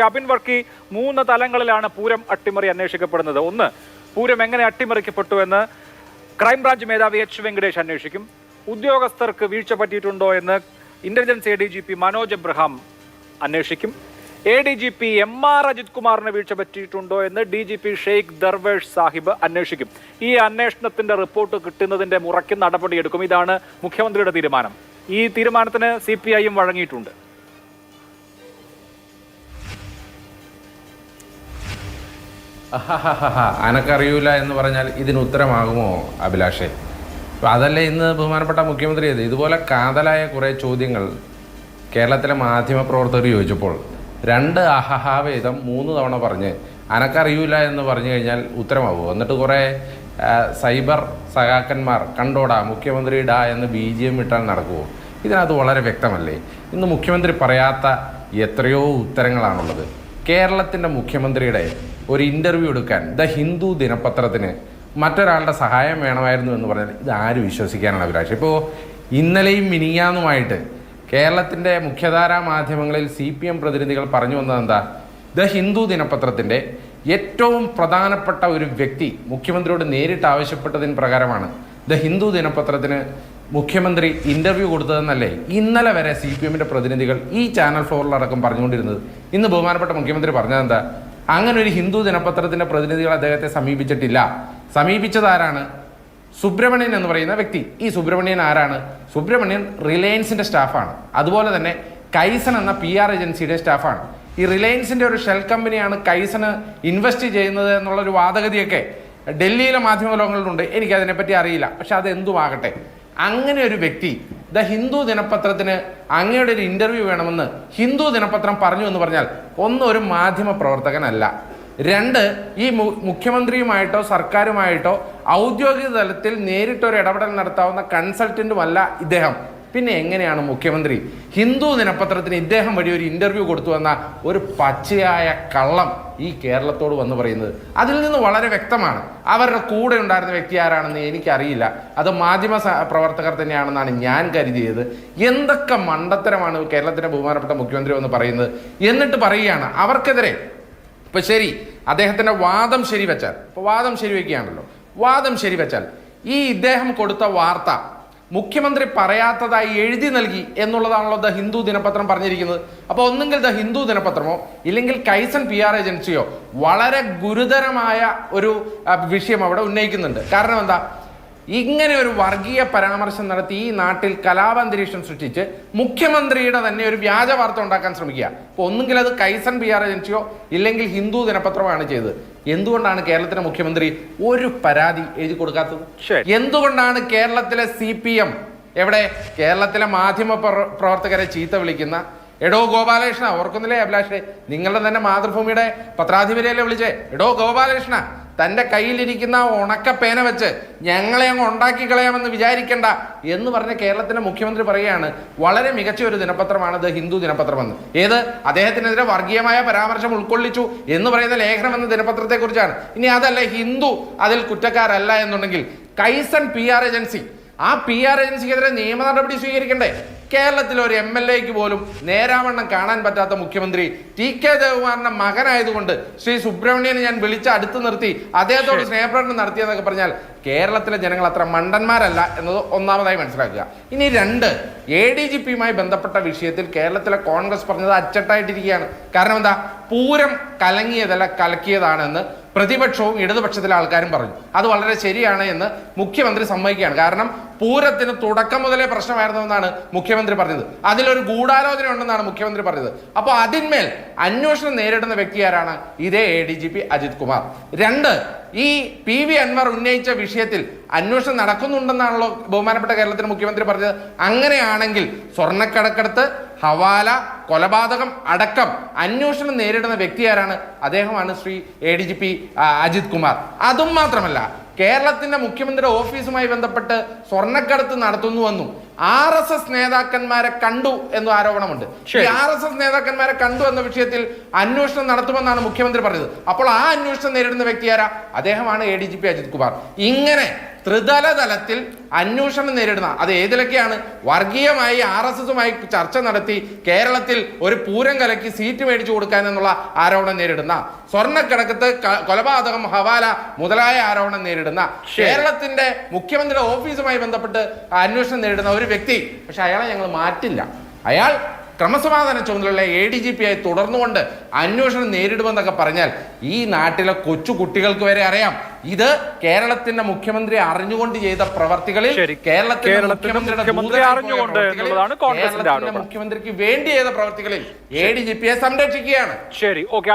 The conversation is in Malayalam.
അബിൻ വർക്കി മൂന്ന് തലങ്ങളിലാണ് പൂരം അട്ടിമറി അന്വേഷിക്കപ്പെടുന്നത്. ഒന്ന് പൂരം എങ്ങനെ അട്ടിമറിക്കപ്പെട്ടു എന്ന് ക്രൈംബ്രാഞ്ച് മേധാവി എച്ച് വെങ്കടേഷ് അന്വേഷിക്കും. ഉദ്യോഗസ്ഥർക്ക് വീഴ്ച പറ്റിയിട്ടുണ്ടോ എന്ന് intelligence A D G P Manoj Abraham അന്വേഷിക്കും. A D G P M R Ajith കുമാറിന് വീഴ്ച പറ്റിയിട്ടുണ്ടോ എന്ന് D G P Sheikh Darvesh Sahib അന്വേഷിക്കും. ഈ അന്വേഷണത്തിന്റെ റിപ്പോർട്ട് കിട്ടുന്നതിന്റെ മുറയ്ക്ക് നടപടിയെടുക്കും. ഇതാണ് മുഖ്യമന്ത്രിയുടെ തീരുമാനം. ഈ തീരുമാനത്തിന് സി പി ഐയും വഴങ്ങിയിട്ടുണ്ട്. അനക്കറിയൂല എന്ന് പറഞ്ഞാൽ ഇതിന് ഉത്തരമാകുമോ അഭിലാഷേ? അതല്ലേ ഇന്ന് ബഹുമാനപ്പെട്ട മുഖ്യമന്ത്രി ചെയ്ത് ഇതുപോലെ കാതലായ കുറേ ചോദ്യങ്ങൾ കേരളത്തിലെ മാധ്യമപ്രവർത്തകർ ചോദിച്ചപ്പോൾ രണ്ട് അഹഹാവേദം മൂന്ന് തവണ പറഞ്ഞ് അനക്കറിയൂല എന്ന് പറഞ്ഞു കഴിഞ്ഞാൽ ഉത്തരമാവുമോ എന്നിട്ട് കുറേ സൈബർ സഖാക്കന്മാർ കണ്ടോടാ മുഖ്യമന്ത്രി ഡാ എന്ന് ബി ജി എം ഇട്ടാൽ നടക്കുമോ ഇതിനകത്ത് വളരെ വ്യക്തമല്ലേ? ഇന്ന് മുഖ്യമന്ത്രി പറയാത്ത എത്രയോ ഉത്തരങ്ങളാണുള്ളത്. കേരളത്തിന്റെ മുഖ്യമന്ത്രിയുടെ ഒരു ഇന്റർവ്യൂ എടുക്കാൻ ദ ഹിന്ദു ദിനപത്രത്തിന് മറ്റൊരാളുടെ സഹായം വേണമായിരുന്നു എന്ന് പറഞ്ഞാൽ ഇത് ആര് വിശ്വസിക്കാനാണ് അഭിലാഷ്? ഇപ്പോൾ ഇന്നലെയും മിനിയാന്നുമായിട്ട് കേരളത്തിന്റെ മുഖ്യധാരാ മാധ്യമങ്ങളിൽ സി പി എം പ്രതിനിധികൾ പറഞ്ഞു വന്നത് എന്താ ദ ഹിന്ദു ദിനപത്രത്തിന്റെ ഏറ്റവും പ്രധാനപ്പെട്ട ഒരു വ്യക്തി മുഖ്യമന്ത്രിയോട് നേരിട്ട് ആവശ്യപ്പെട്ടതിന് പ്രകാരമാണ് ദ ഹിന്ദു ദിനപത്രത്തിന് മുഖ്യമന്ത്രി ഇന്റർവ്യൂ കൊടുത്തതെന്നല്ലേ ഇന്നലെ വരെ സി പി എമ്മിന്റെ പ്രതിനിധികൾ ഈ ചാനൽ ഫ്ലോറിലടക്കം പറഞ്ഞുകൊണ്ടിരുന്നത്. ഇന്ന് ബഹുമാനപ്പെട്ട മുഖ്യമന്ത്രി പറഞ്ഞതെന്താ? അങ്ങനെ ഒരു ഹിന്ദു ദിനപത്രത്തിന്റെ പ്രതിനിധികൾ അദ്ദേഹത്തെ സമീപിച്ചിട്ടില്ല. സമീപിച്ചത് ആരാണ്? സുബ്രഹ്മണ്യൻ എന്ന് പറയുന്ന വ്യക്തി. ഈ സുബ്രഹ്മണ്യൻ ആരാണ്? സുബ്രഹ്മണ്യൻ റിലയൻസിന്റെ സ്റ്റാഫാണ്. അതുപോലെ തന്നെ കൈസൺ എന്ന പി ആർ ഏജൻസിയുടെ സ്റ്റാഫാണ്. ഈ റിലയൻസിന്റെ ഒരു ഷെൽ കമ്പനിയാണ് കൈസണ് ഇൻവെസ്റ്റ് ചെയ്യുന്നത് എന്നുള്ള ഒരു വാദഗതിയൊക്കെ ഡൽഹിയിലെ മാധ്യമ ലോകങ്ങളിലുണ്ട്. എനിക്കതിനെപ്പറ്റി അറിയില്ല. പക്ഷെ അത് എന്തുമാകട്ടെ അങ്ങനെ ഒരു വ്യക്തി ദ ഹിന്ദു ദിനപത്രത്തിന് അങ്ങയുടെ ഒരു ഇന്റർവ്യൂ വേണമെന്ന് ഹിന്ദു ദിനപത്രം പറഞ്ഞു എന്ന് പറഞ്ഞാൽ ഒന്ന് ഒരു മാധ്യമ പ്രവർത്തകനല്ല. രണ്ട് ഈ മുഖ്യമന്ത്രിയുമായിട്ടോ സർക്കാരുമായിട്ടോ ഔദ്യോഗിക തലത്തിൽ നേരിട്ടൊരു ഇടപെടൽ നടത്താവുന്ന കൺസൾട്ടന്റുമല്ല ഇദ്ദേഹം. പിന്നെ എങ്ങനെയാണ് മുഖ്യമന്ത്രി? ഹിന്ദു ദിനപത്രത്തിന് ഇദ്ദേഹം വഴി ഒരു ഇന്റർവ്യൂ കൊടുത്തു വന്ന ഒരു പച്ചയായ കള്ളം. ഈ കേരളത്തോട് വന്ന് പറയുന്നത്. അതിൽ നിന്ന് വളരെ വ്യക്തമാണ്. അവരുടെ കൂടെ ഉണ്ടായിരുന്ന വ്യക്തി ആരാണെന്ന് എനിക്കറിയില്ല. അത് മാധ്യമ പ്രവർത്തകർ തന്നെയാണെന്നാണ് ഞാൻ കരുതിയത്. എന്തൊക്കെ മണ്ടത്തരമാണ് കേരളത്തിന്റെ ബഹുമാനപ്പെട്ട മുഖ്യമന്ത്രി എന്ന് പറയുന്നത്. എന്നിട്ട് പറയുകയാണ് അവർക്കെതിരെ. ഇപ്പൊ ശരി അദ്ദേഹത്തിന്റെ വാദം ശരിവെച്ചാൽ ഇപ്പൊ വാദം ശരിവെക്കുകയാണല്ലോ. വാദം ശരിവെച്ചാൽ ഈ ഇദ്ദേഹം കൊടുത്ത വാർത്ത മുഖ്യമന്ത്രി പറയാത്തതായി എഴുതി നൽകി എന്നുള്ളതാണല്ലോ ദ ഹിന്ദു ദിനപത്രം പറഞ്ഞിരിക്കുന്നത്. അപ്പോൾ ഒന്നുകിൽ ദ ഹിന്ദു ദിനപത്രമോ ഇല്ലെങ്കിൽ കൈസൺ പി ആർ ഏജൻസിയോ വളരെ ഗുരുതരമായ ഒരു വിഷയം അവിടെ ഉന്നയിക്കുന്നുണ്ട്. കാരണം എന്താ? ഇങ്ങനെ ഒരു വർഗീയ പരാമർശം നടത്തി ഈ നാട്ടിൽ കലാപാന്തരീക്ഷം സൃഷ്ടിച്ച് മുഖ്യമന്ത്രിയുടെ തന്നെ ഒരു വ്യാജ വാർത്ത ഉണ്ടാക്കാൻ ശ്രമിക്കുക. അപ്പോൾ ഒന്നുകിൽ അത് കൈസൺ പി ആർ ഏജൻസിയോ ഇല്ലെങ്കിൽ ഹിന്ദു ദിനപത്രമാണ് ചെയ്തത്. എന്തുകൊണ്ടാണ് കേരളത്തിലെ മുഖ്യമന്ത്രി ഒരു പരാതി എഴുതി കൊടുക്കാത്തത്? എന്തുകൊണ്ടാണ് കേരളത്തിലെ സി പി എം എവിടെ കേരളത്തിലെ മാധ്യമ പ്രവർത്തകരെ ചീത്ത വിളിക്കുന്ന? എടോ ഗോപാലകൃഷ്ണ ഓർക്കുന്നില്ലേ അഭിലാഷേ? നിങ്ങളുടെ തന്നെ മാതൃഭൂമിയുടെ പത്രാധിപരെയല്ലേ വിളിച്ചേ? എടോ ഗോപാലകൃഷ്ണ തന്റെ കയ്യിലിരിക്കുന്ന ഉണക്കപ്പേന പേന വെച്ച് ഞങ്ങളെ അങ്ങ് ഉണ്ടാക്കി കളയാമെന്ന് വിചാരിക്കേണ്ട എന്ന് പറഞ്ഞ കേരളത്തിന്റെ മുഖ്യമന്ത്രി പറയുകയാണ്. വളരെ മികച്ച ഒരു ദിനപത്രമാണ് ഇത് ഹിന്ദു ദിനപത്രമെന്ന്. ഏത്? അദ്ദേഹത്തിനെതിരെ വർഗീയമായ പരാമർശം ഉൾക്കൊള്ളിച്ചു എന്ന് പറയുന്ന ലേഖനം എന്ന ദിനപത്രത്തെക്കുറിച്ചാണ്. ഇനി അതല്ല ഹിന്ദു അതിൽ കുറ്റക്കാരല്ല എന്നുണ്ടെങ്കിൽ കൈസൺ പി ആർ ഏജൻസി. ആ പി ആർ ഏജൻസിക്കെതിരെ നിയമ നടപടി സ്വീകരിക്കണ്ടേ? കേരളത്തിൽ ഒരു എം എൽ എക്ക് പോലും നേരാവണ്ണം കാണാൻ പറ്റാത്ത മുഖ്യമന്ത്രി ടി കെ ദേവകുമാറിന്റെ മകനായതുകൊണ്ട് ശ്രീ സുബ്രഹ്മണ്യനെ ഞാൻ വിളിച്ച് അടുത്ത് നിർത്തി അദ്ദേഹത്തോട് സ്നേഹപ്രകടനം നടത്തിയെന്നൊക്കെ പറഞ്ഞാൽ കേരളത്തിലെ ജനങ്ങൾ അത്ര മണ്ടന്മാരല്ല എന്നത് ഒന്നാമതായി മനസ്സിലാക്കുക. ഇനി രണ്ട് എ ഡി ജി പിയുമായി ബന്ധപ്പെട്ട വിഷയത്തിൽ കേരളത്തിലെ കോൺഗ്രസ് പറഞ്ഞത് അച്ചട്ടായിട്ടിരിക്കുകയാണ്. കാരണം എന്താ? പൂരം കലങ്ങിയതല്ല കലക്കിയതാണെന്ന് പ്രതിപക്ഷവും ഇടതുപക്ഷത്തിലെ ആൾക്കാരും പറഞ്ഞു. അത് വളരെ ശരിയാണ് എന്ന് മുഖ്യമന്ത്രി സമ്മതിക്കുകയാണ്. കാരണം പൂരത്തിന് തുടക്കം മുതലേ പ്രശ്നമായിരുന്നു എന്നാണ് മുഖ്യമന്ത്രി പറഞ്ഞത്. അതിലൊരു ഗൂഢാലോചന ഉണ്ടെന്നാണ് മുഖ്യമന്ത്രി പറഞ്ഞത്. അപ്പോൾ അതിന്മേൽ അന്വേഷണം നേരിടുന്ന വ്യക്തി ആരാണ്? ഇതേ A D G P Ajith Kumar. രണ്ട് ഈ പി വി അൻവർ ഉന്നയിച്ച വിഷയത്തിൽ അന്വേഷണം നടക്കുന്നുണ്ടെന്നാണല്ലോ ബഹുമാനപ്പെട്ട കേരളത്തിന് മുഖ്യമന്ത്രി പറഞ്ഞത്. അങ്ങനെയാണെങ്കിൽ സ്വർണക്കടക്കെടുത്ത് ഹവാല കൊലപാതകം അടക്കം അന്വേഷണം നേരിടുന്ന വ്യക്തി ആരാണ്? അദ്ദേഹമാണ് Shri A D G P Ajith Kumar. അതും മാത്രമല്ല കേരളത്തിന്റെ മുഖ്യമന്ത്രി ഓഫീസുമായി ബന്ധപ്പെട്ട് സ്വർണക്കടത്ത് നടത്തുന്നുവെന്നും ആർ എസ് എസ് നേതാക്കന്മാരെ കണ്ടു എന്ന് ആരോപണമുണ്ട്. ഈ ആർ എസ് എസ് നേതാക്കന്മാരെ കണ്ടു എന്ന വിഷയത്തിൽ അന്വേഷണം നടത്തുമെന്നാണ് മുഖ്യമന്ത്രി പറഞ്ഞത്. അപ്പോൾ ആ അന്വേഷണം നേരിടുന്ന വ്യക്തി ആരാ? അദ്ദേഹമാണ് A D G P Ajith Kumar. ഇങ്ങനെ ത്രിതല തലത്തിൽ അന്വേഷണം നേരിടുന്ന അത് ഏതിലൊക്കെയാണ്? വർഗീയമായി ആർ എസ് എസുമായി ചർച്ച നടത്തി കേരളത്തിൽ ഒരു പൂരം കലക്കി സീറ്റ് മേടിച്ചു കൊടുക്കാൻ എന്നുള്ള ആരോപണം നേരിടുന്ന സ്വർണക്കിടക്കത്ത് കൊലപാതകം ഹവാല മുതലായ ആരോപണം നേരിടുന്ന കേരളത്തിന്റെ മുഖ്യമന്ത്രിയുടെ ഓഫീസുമായി ബന്ധപ്പെട്ട് അന്വേഷണം നേരിടുന്ന ഒരു വ്യക്തി. പക്ഷെ അയാളെ ഞങ്ങൾ മാറ്റില്ല. അയാൾ ക്രമസമാധാന ചുമതലയുള്ള എ ഡി ജി പി ആയി തുടർന്നുകൊണ്ട് അന്വേഷണം നേരിടുമെന്നൊക്കെ പറഞ്ഞാൽ ഈ നാട്ടിലെ കൊച്ചു കുട്ടികൾക്ക് വരെ അറിയാം. ഇത് കേരളത്തിന്റെ മുഖ്യമന്ത്രി അറിഞ്ഞുകൊണ്ട് ചെയ്ത പ്രവർത്തികളിൽ കേരളത്തിന്റെ മുഖ്യമന്ത്രിയുടെ മുഖ്യമന്ത്രിക്ക് വേണ്ടി ചെയ്ത പ്രവർത്തികളിൽ എ ഡി ജി പിയെ സംരക്ഷിക്കുകയാണ്. ശരി. ഓക്കെ